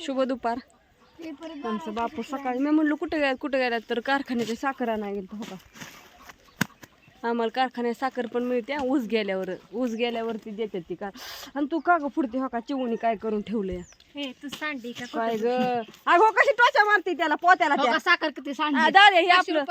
शुभ दुपार. आमचं बापू सकाळी मी म्हणलो कुठे गेला कुठे गेला तर कारखान्याच्या साखर आणायला गेलतो होता आम्हाला कारखान्यात साखर पण मिळते हा, ऊस गेल्यावर ऊस गेल्यावरती देतात ती कार आणि तू का ग पुढते हो का? चिवणी काय करून ठेवलंय? हे तू सांडी का काय ग? अगो कशी टोचा मारते त्याला पोत्याला हो त्या? का साखर किती हा, सांडी दादा हे आपलं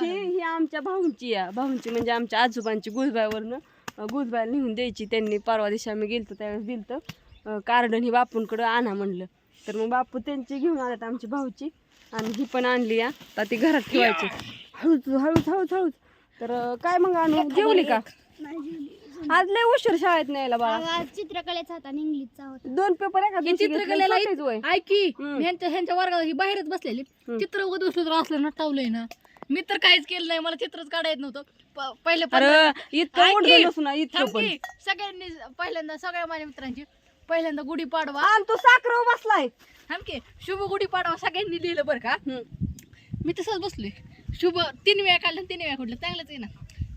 ही ही आमच्या भाऊंची आहे भाऊंची म्हणजे आमच्या आजोबांची गुजबाईवरनं गुजबाईला नेऊन द्यायची. त्यांनी परवा दिवशी आम्ही गेलतो त्यावेळेस दिलतं कार्डन ही बापूंकडं आणा म्हणलं. तर मग बापू त्यांची घेऊन आल्यात आमची भाऊची. आणि ही पण आणली या तर ती घरात ठेवायची. हळूच हळूच हळूच हळूच. तर काय मग आणू? जेवली का? आज लय उशीर शाळेत न्यायला बाळा चित्रकलेचा होता आणि इंग्लिशचा होता. दोन पेपर एका दिवशी घेतले, चित्रकलेला सोपेच. ऐकी. ह्यांच्या ह्यांच्या वर्गात ही बाहेरच बसलेली. चित्र बसलो तर असलं नटावलंय ना. मी तर काहीच केलं नाही मला चित्रच काढा येत नव्हतं. प- पहिले अरे पण- इतकं ऐक मोठं की, नसू ना इतकं थांब पण. की, सगळ्यांनी पहिल्यांदा सगळ्या माझ्या मित्रांची पहिल्यांदा गुढी पाडवा. आणि तू साखर बसलाय. की शुभ गुढी पाडवा सगळ्यांनी लिहिलं बरं का. मी तसंच बसलोय शुभ तीन वेळा काढलं तीन वेळा काढलं चांगलंच आहे ना.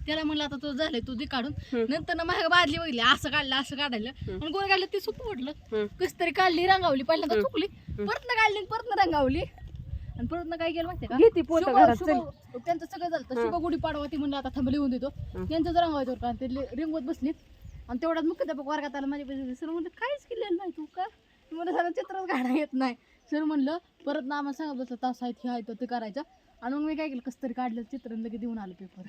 त्याला म्हणलं आता तो झालंय तू दे काढून. नंतर ना माझ्या बादली बघितली असं काढलं असं काढायला. आणि गोळ काढलं ते सोपं. म्हटलं कस तरी काढली रंगावली पहिल्यांदा. चुकली. परत काढली आणि परत रंगावली. आणि परत काय केलं का? शुभ- त्यांचं सगळं झालं. शुभ गुढी पाडवा ती म्हणलं आता थांब लिहून देतो. त्यांचं रंगावायचं होतं आणि ते रिंगवत बसलीत. आणि तेवढ्यात मुख्याध्यापक वर्गात आला माझ्या पैसे सर म्हणलं काहीच केलेलं नाही तू का? मला सगळं चित्रच काढा येत नाही. सर म्हणलं परत ना आम्हाला सांगत बसलं तास आहेत हे आहे तर ते करायचं. आणि मग मी काय केलं कसं तरी काढलं चित्र लगेच देऊन आलं पेपर.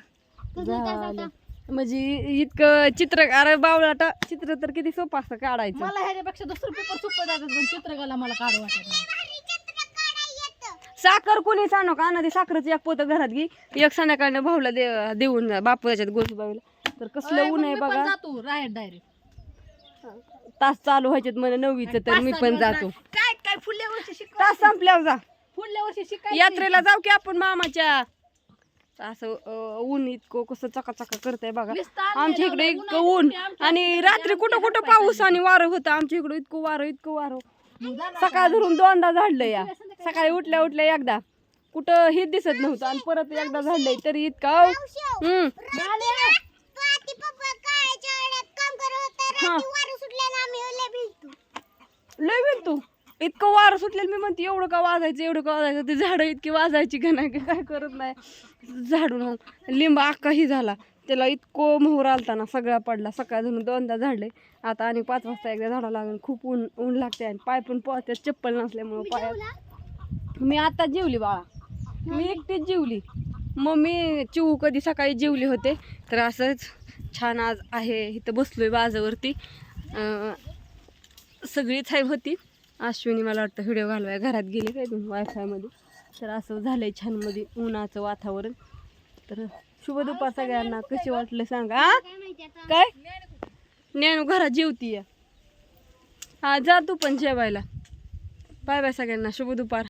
म्हणजे इतकं चित्र अरे बावळाटा चित्र तर किती सोपं असतं काढायचं. मला ह्याच्यापेक्षा दुसरं पेपर सोपं जातात पण चित्रकला मला काढू वाटत नाही. साखर कोणी सांगू का? ना ते साखरेचं एक पोतं घरात घे. एक संध्याकाळनं भाऊला दे देऊन बापू त्याच्यात गोसबाईला तर कसलं ऊन आहे बघा. जातो राहत डायरेक्ट तास चालू व्हायचे मला नववीचं तर मी पण जातो. काय काय वर्षी तास संपल्यावर जा. वर्षी शिकाय यात्रेला जाऊ की आपण मामाच्या. असं अं, ऊन इतकं कसं चकाचका करतंय बघा. नुसतं आमच्या इकडे इतकं ऊन आमच्या आणि रात्री कुठं कुठं पाऊस आणि वारं होतं. आमच्या इकडे इतकं वारं इतकं वारं. सकाळ धरून दोनदा झाडलं या. सकाळी उठल्या उठल्या एकदा. कुठं हे दिसत नव्हतं आणि परत एकदा झाडलंय तरी इतकं हम्म. हा. लय बिन तू इतकं वारं सुटलेलं मी म्हणते एवढं का वाजायचं एवढं का वाजायचं? ते झाडं इतकी वाजायची का नाही का काय करत नाही. झाडून हो. लिंब अख्खाही झाला. त्याला इतकं मोहर आलता ना सगळा पडला. सकाळ धरून दोनदा झाडले आता आणि पाच वाजता एकदा झाडा लागेल. खूप ऊन ऊन लागते आणि पाय पण पोहते चप्पल नसल्यामुळं पायात. मी आता जेवली बाळा. मी एकटीच जेवली. मम्मी चिऊ कधी सकाळी जेवली होते तर असंच छान आज आहे इथं बसलोय बाजावरती. अं, सगळीच आहे होती. अश्विनी मला वाटतं व्हिडिओ घालवाय घरात गेले काय तुम्ही वायफायमध्ये तर असं झालंय छानमध्ये उन्हाचं वातावरण. तर शुभ दुपार सगळ्यांना. कसे वाटलं सांगा काय? ज्ञानू घरात जेवतीय. हा जा तू पण जेवायला. बाय बाय सगळ्यांना. शुभ दुपार.